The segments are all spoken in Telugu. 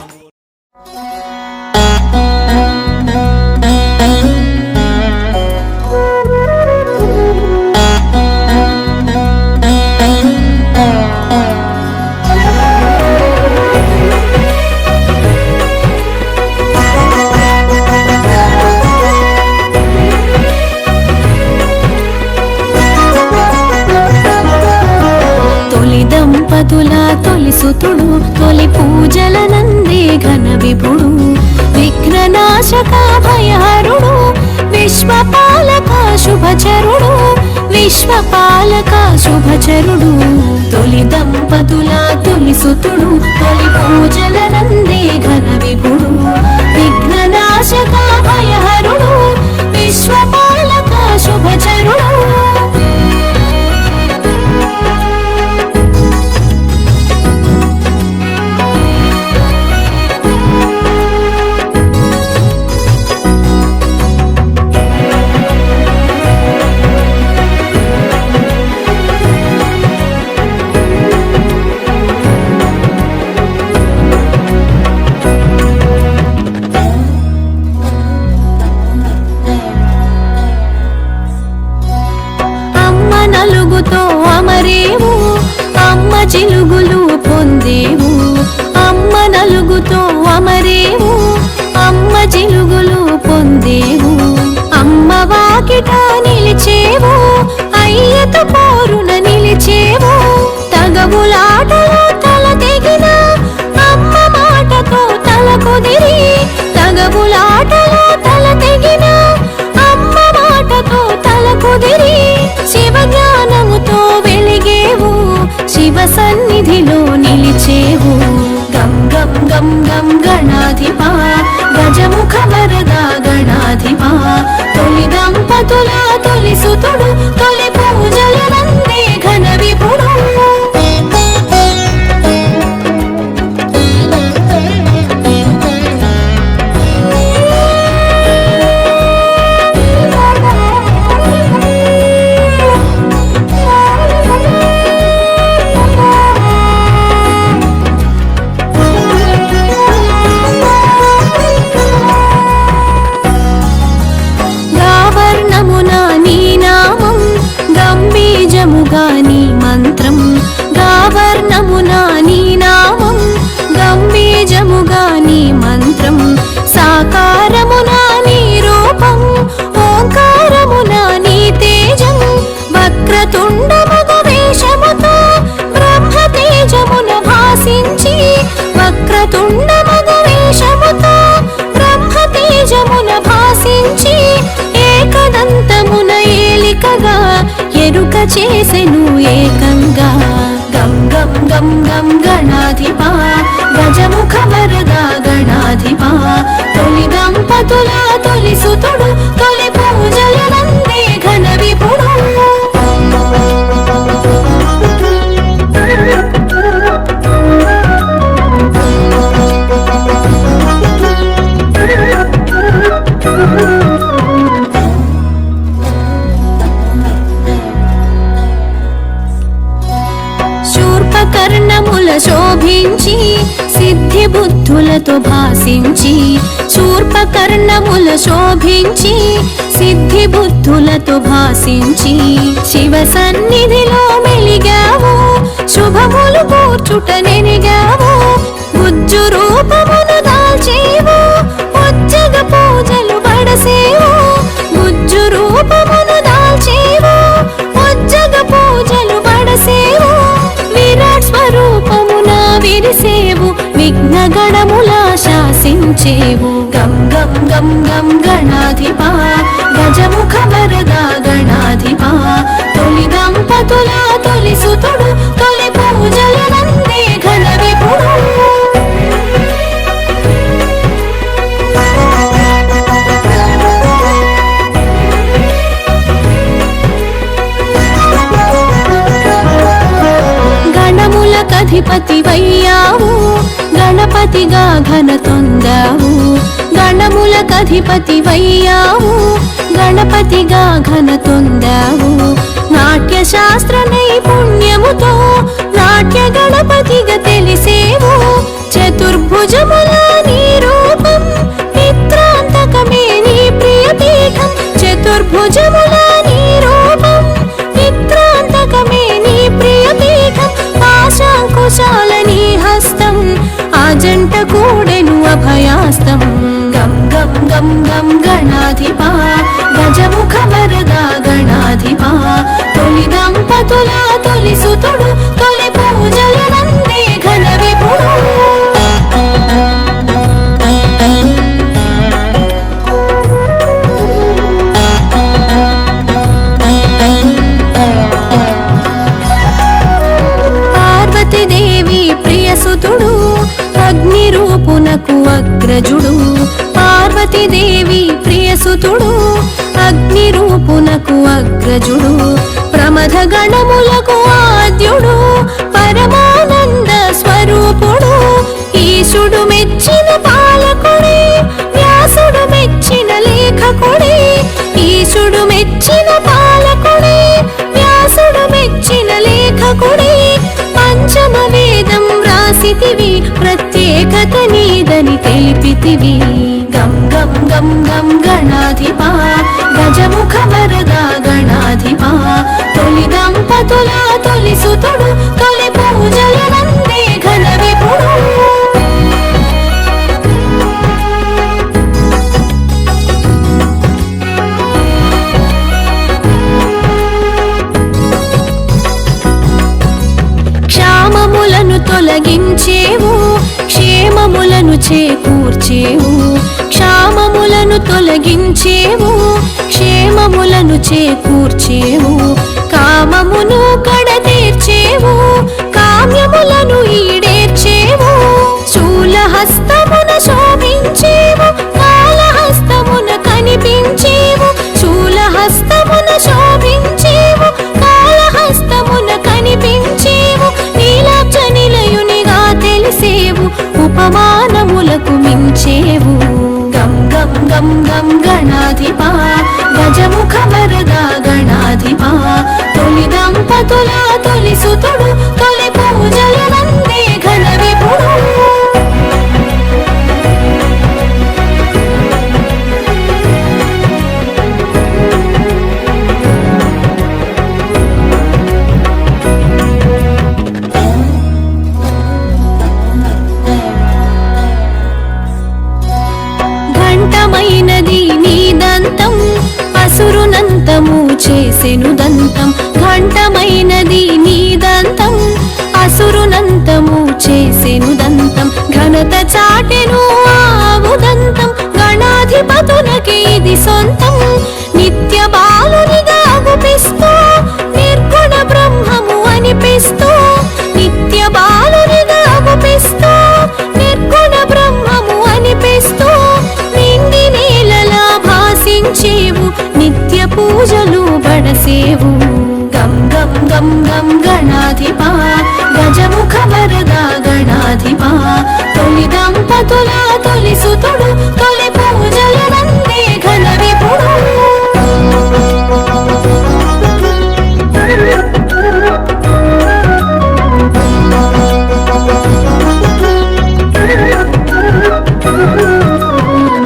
తొలి దంపతుల తొలిసుతుడు తొలి పూజల నందే ఘన విభుడు. విఘ్ననాశక భయహరుడు విశ్వపాలక శుభచరుడు విశ్వపాలక శుభచరుడు. తొలి దంపతుల తొలి తొలి వక్రతుండమగ వేషముతో బ్రహ్మ తేజమున భాసించి ఏకదంతమున ఏలికగా ఎరుక చేసెను ఏకంగా. గం గం గం గం గణాధిపా గజముఖ వరద గణాధిపా. తొలి దంపతుల తొలి వర్ణముల శోభించి సిద్ధి బుద్ధులతో భాసించి శూర్పకర్ణముల శోభించి సిద్ధి బుద్ధులతో భాసించి శివ సన్నిధిలో మెలిగావు శుభములు కూర్చుట నెరిగావు బుజ్జు రూపమును దాల్చేవు. చేవు. గం గం గం గం గణాధిపా. గజముఖ వరద గణాధిపా. తొలి దంపతుల తొలి సుతుడు తొలి పూజల నందే ఘన విభుడు. గణములకధిపతి వయ్యావు. గణపతిగా ఘనత గణములకధిపతి వయ్యావు గణపతిగా ఘనతొందావు. నాట్య శాస్త్ర నైపుణ్యముతో నాట్య గణపతిగా తెలిసేవు. చతుర్భుజముల నీ గం గం గణాధిపా గజముఖ వరదా గణాధిపా. తొలి దంపతుల తొలి సుతుడు గణములకు ఆద్యుడు పరమానంద స్వరూపుడు. ఈశుడు మెచ్చిన పాలకుడే వ్యాసుడు మెచ్చిన లేఖకుడే. ఈశుడు మెచ్చిన పాలకుడే వ్యాసుడు మెచ్చిన లేఖకుడే. పంచమ వేదం రాసితివి ప్రత్యేకత నీదని తెలిపితివి. గం గం గం గం గణాధిపా గజముఖ వరదా గణాధిపా. తొలి దంపతుల తొలి సుతుడు తొలి పూజల నందే ఘన విపుడు క్షామములను తొలగించేవు క్షేమములను చేకూర్చేవు. క్షామములను తొలగించేవు క్షేమములను చేకూర్చేవు. ధాన్యములను ఈడేర్చేవు. శూలహస్తమున శోభించేవు. కాళహస్తమున కనిపించేవు. శూలహస్తమున శోభించేవు. కాళహస్తమున కనిపించేవు. నీలాబ్జ నిలయునిగా తెలిసేవు. ఉపమానములకు మించేవు. గం గం గం గం గణాధిపా. గజముఖ వరదా దంతము చేసెను దంతం. ఘంటమైనది నీ దంతం. అసురునంతము చేసెను దంతం. ఘనత చాటెను ఆవు దంతం. గణాధిపతులకి ఇది సొంతం. నిత్య బాలునిగా తొలి దంపతుల తొలి సుతుడు తొలి పూజల నందే ఘన విపుడు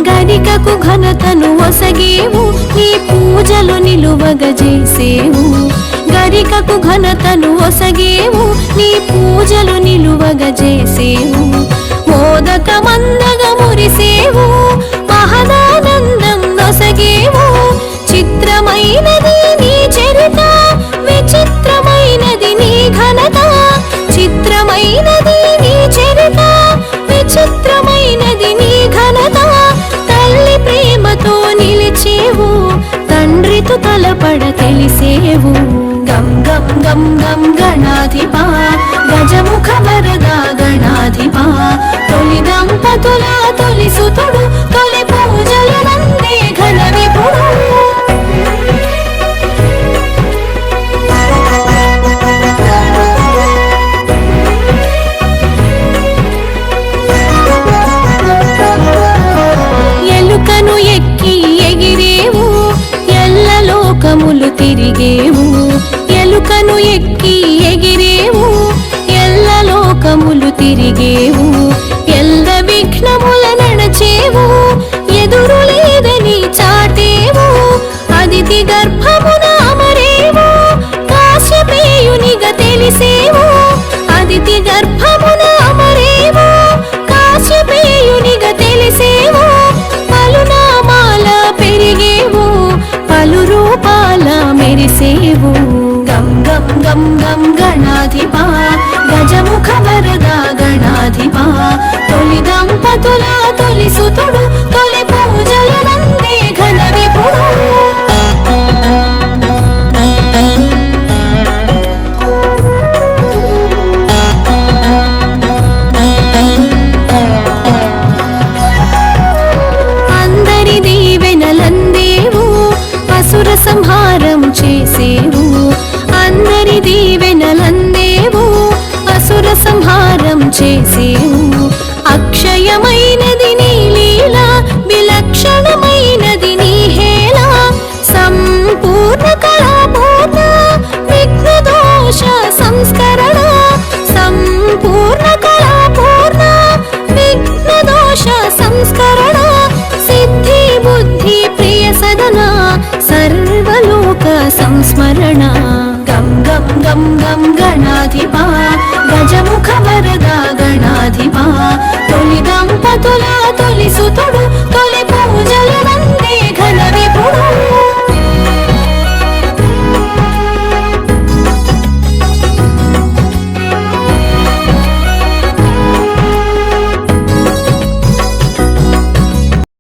గరికకు ఘనతను ఒసగేవు నీ పూజలు నిలువగ చేసేవు ఘనతను ఒసగేవు నీ పూజలు నిలువగ చేసేవు. మోదక మందగ మురిసేవు మహదానందం నొసగేవు. చిత్రమైనది నీ చరిత విచిత్రమైనది నీ ఘనత. చిత్రమైనది గం గం గణాధిపా తిరిగేవు. ఎల్ల విఘ్నముల నడచేవు. ఎదురు లేదని చాటేవు. అదితి గర్భమున అమరేవు. కాశ్యపేయునిగా తెలిసేవు. అదితి గర్భమున అమరేవు. కాశ్యపేయునిగా తెలిసేవు. పలునామాల పెరిగేవు. పలు రూపాల మెరిసేవు. గం గం గం గం గణాధిపా సుతుడు